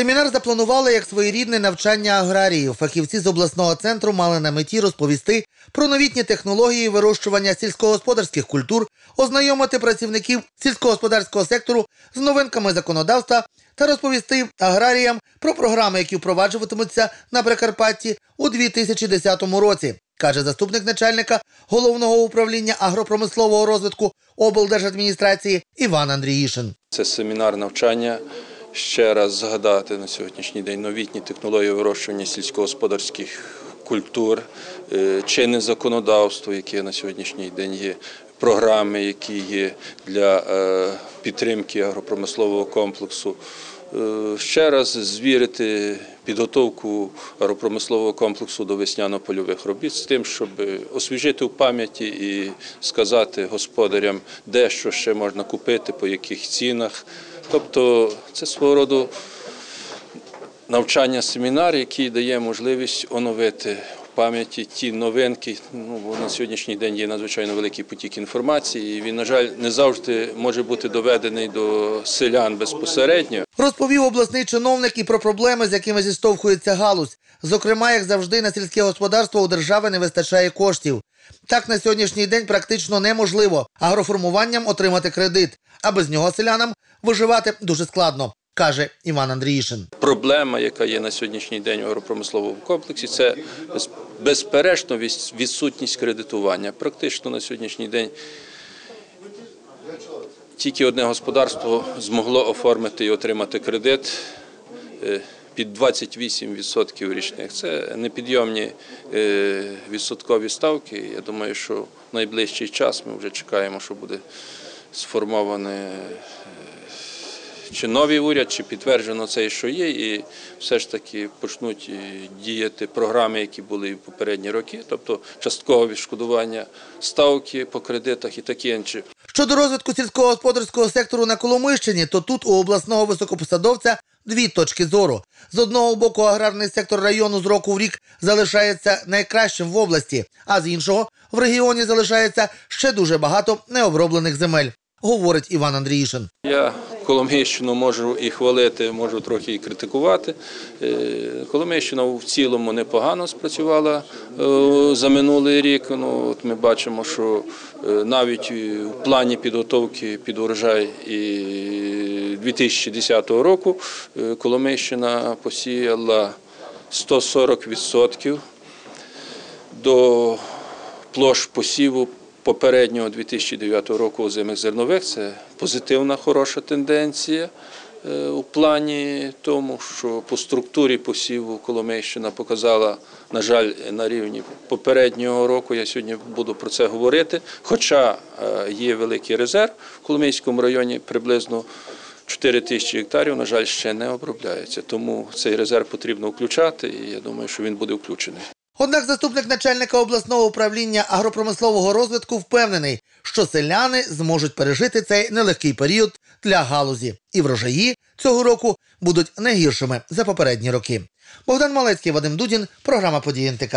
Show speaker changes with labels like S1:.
S1: Семінар запланували як своєрідне навчання аграріїв. Фахівці з обласного центру мали на меті розповісти про новітні технології вирощування сільськогосподарських культур, ознайомити працівників сільськогосподарського сектору з новинками законодавства та розповісти аграріям про програми, які впроваджуватимуться на Прикарпатті у 2010 році. Каже заступник начальника головного управління агропромислового розвитку облдержадміністрації Іван Андріїшин.
S2: Це семінар навчання. Ще раз згадати на сьогоднішній день новітні технології вирощування сільськогосподарських культур, е, чинне законодавство, яке на сьогоднішній день є, програми, які є для е, підтримки агропромислового комплексу. Е, Ще раз звірити підготовку агропромислового комплексу до весняно-польових робіт з тим, щоб освіжити в пам'яті і сказати господарям, де що ще можна купити, по яких цінах. Тобто це свого роду навчання семінар, який дає можливість оновити пам'яті ті новинки. Ну, бо на сьогоднішній день є надзвичайно великий потік інформації. і Він, на жаль, не завжди може бути доведений до селян безпосередньо.
S1: Розповів обласний чиновник і про проблеми, з якими зіштовхується галузь. Зокрема, як завжди, на сільське господарство у держави не вистачає коштів. Так на сьогоднішній день практично неможливо агроформуванням отримати кредит, а без нього селянам виживати дуже складно, каже Іван Андріїшин.
S2: Проблема, яка є на сьогоднішній день у агропромисловому комплексі, це без- безперечно відсутність кредитування. Практично на сьогоднішній день тільки одне господарство змогло оформити і отримати кредит е, під 28% річних. Це непідйомні е, відсоткові ставки. Я думаю, що в найближчий час ми вже чекаємо, що буде сформоване чи новий уряд, чи підтверджено це, що є, і все ж таки почнуть е, діяти програми, які були в попередні роки, тобто часткове відшкодування ставки по кредитах і таке інше.
S1: Щодо розвитку сільськогосподарського сектору на Коломийщині, то тут у обласного високопосадовця дві точки зору. З одного боку, аграрний сектор району з року в рік залишається найкращим в області, а з іншого в регіоні залишається ще дуже багато необроблених земель, говорить Іван Андріїшин.
S2: Я Коломийщину можу і хвалити, можу трохи і критикувати. Е, Коломийщина в цілому непогано спрацювала е, за минулий рік. Ну, от ми бачимо, що е, навіть в плані підготовки під урожай і 2010 року Коломийщина посіяла 140% до площ посіву попереднього 2009 року озимих зернових. Це позитивна хороша тенденція е, у плані тому, що по структурі посіву Коломийщина показала, на жаль, на рівні попереднього року. Я сьогодні буду про це говорити. Хоча е, є великий резерв в Коломийському районі приблизно 4 тисячі гектарів, на жаль, ще не обробляється. Тому цей резерв потрібно включати, і я думаю, що він буде включений.
S1: Однак заступник начальника обласного управління агропромислового розвитку впевнений, що селяни зможуть пережити цей нелегкий період для галузі, і врожаї цього року будуть не гіршими за попередні роки. Богдан Малецький, Вадим Дудін, програма «Події НТК».